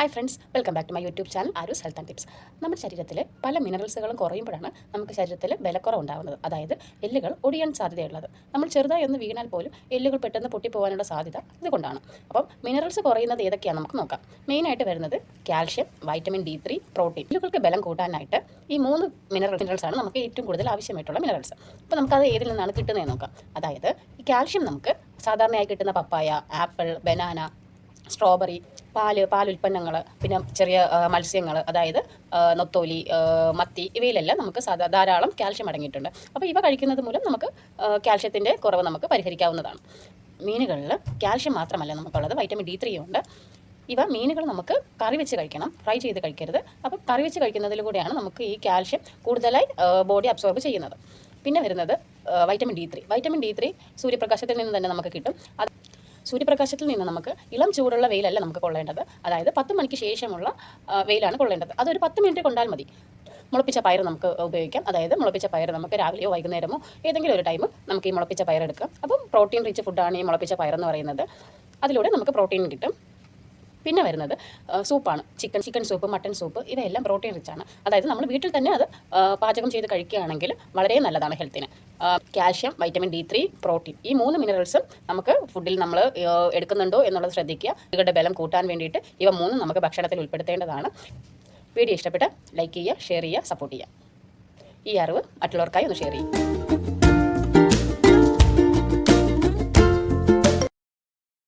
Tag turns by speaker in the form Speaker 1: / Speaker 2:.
Speaker 1: Hi friends welcome back to my YouTube channel ആരു health and tips നമ്മുടെ ശരീരത്തിൽ പല മിനറൽസുകളും കുറയുമ്പോഴാണ് നമുക്ക് ശരീരത്തിൽ ബലക്കുറവുണ്ടാകുന്നത് അതായത് എല്ലുകൾ ഒടിയാൻ സാധ്യതയുള്ളത്. നമ്മൾ ചെറുതായി ഒന്ന് വീണാൽ പോലും എല്ലുകൾ പെട്ടെന്ന് പൊട്ടിപ്പോകാനുള്ള സാധ്യത ഇതുകൊണ്ടാണ്. അപ്പം മിനറൽസ് കുറയുന്നത് ഏതൊക്കെയാണ് നമുക്ക് നോക്കാം. മെയിനായിട്ട് വരുന്നത് calcium vitamin D three protein എല്ലുകൾക്ക് ബലം കൂട്ടാനായിട്ട് ഈ മൂന്ന് മിനറൽ മിനറൽസ് ആണ് നമുക്ക് ഏറ്റവും കൂടുതൽ ആവശ്യമായിട്ടുള്ള മിനറൽസ് അപ്പോൾ നമുക്കത് ഏതിൽ നിന്നാണ് കിട്ടുന്നതെന്ന് നോക്കാം. അതായത് ഈ കാൽഷ്യം നമുക്ക് സാധാരണയായി കിട്ടുന്ന പപ്പായ ആപ്പിൾ ബനാന സ്ട്രോബെറി പാൽ പാലുൽപ്പന്നങ്ങൾ പിന്നെ ചെറിയ മത്സ്യങ്ങൾ അതായത് നൊത്തോലി മത്തി ഇവയിലെല്ലാം നമുക്ക് സാധാ ധാരാളം കാൽഷ്യം അടങ്ങിയിട്ടുണ്ട്. അപ്പോൾ ഇവ കഴിക്കുന്നത് മൂലം നമുക്ക് കാൽഷ്യത്തിന്റെ കുറവ് നമുക്ക് പരിഹരിക്കാവുന്നതാണ്. മീനുകളിൽ കാൽഷ്യം മാത്രമല്ല നമുക്കുള്ളത് വൈറ്റമിൻ ഡി ത്രീ ഉണ്ട്. ഇവ മീനുകൾ നമുക്ക് കറി വെച്ച് കഴിക്കണം ഫ്രൈ ചെയ്ത് കഴിക്കരുത്. അപ്പോൾ കറി വെച്ച് കഴിക്കുന്നതിലൂടെയാണ് നമുക്ക് ഈ കാൽഷ്യം കൂടുതലായി ബോഡി അബ്സോർബ് ചെയ്യുന്നത്. പിന്നെ വരുന്നത് vitamin D three. Vitamin D three സൂര്യപ്രകാശത്തിൽ നിന്ന് തന്നെ നമുക്ക് കിട്ടും. അത് സൂര്യപ്രകാശത്തിൽ നിന്ന് നമുക്ക് ഇളം ചൂടുള്ള വെയിലല്ല നമുക്ക് കൊള്ളേണ്ടത്. അതായത് പത്ത് മണിക്ക് ശേഷമുള്ള വെയിലാണ് കൊള്ളേണ്ടത്. അതൊരു പത്ത് മിനിറ്റ് കൊണ്ടാൽ മതി. മുളപ്പിച്ച പയർ നമുക്ക് ഉപയോഗിക്കാം. അതായത് മുളപ്പിച്ച പയർ നമുക്ക് രാവിലെയോ വൈകുന്നേരമോ ഏതെങ്കിലും ഒരു ടൈം നമുക്ക് ഈ മുളപ്പിച്ച പയർ എടുക്കാം. അപ്പം പ്രോട്ടീൻ റിച്ച് ഫുഡാണ് ഈ മുളപ്പിച്ച പയർ എന്ന് പറയുന്നത്. അതിലൂടെ നമുക്ക് പ്രോട്ടീൻ കിട്ടും. പിന്നെ വരുന്നത് സൂപ്പാണ്. Chicken chicken soup mutton soup ഇവയെല്ലാം പ്രോട്ടീൻ റിച്ചാണ് അതായത് നമ്മൾ വീട്ടിൽ തന്നെ അത് പാചകം ചെയ്ത് കഴിക്കുകയാണെങ്കിൽ വളരെ നല്ലതാണ് ഹെൽത്തിന്. Calcium vitamin D three protein. ഈ മൂന്ന് മിനറൽസും നമുക്ക് ഫുഡിൽ നമ്മൾ എടുക്കുന്നുണ്ടോ എന്നുള്ളത് ശ്രദ്ധിക്കുക. ഇവരുടെ ബലം കൂട്ടാൻ വേണ്ടിയിട്ട് ഇവ മൂന്നും നമുക്ക് ഭക്ഷണത്തിൽ ഉൾപ്പെടുത്തേണ്ടതാണ്. വീഡിയോ ഇഷ്ടപ്പെട്ട് ലൈക്ക് ചെയ്യുക ഷെയർ ചെയ്യുക സപ്പോർട്ട് ചെയ്യുക. ഈ അറിവ് മറ്റുള്ളവർക്കായി ഒന്ന് ഷെയർ ചെയ്യും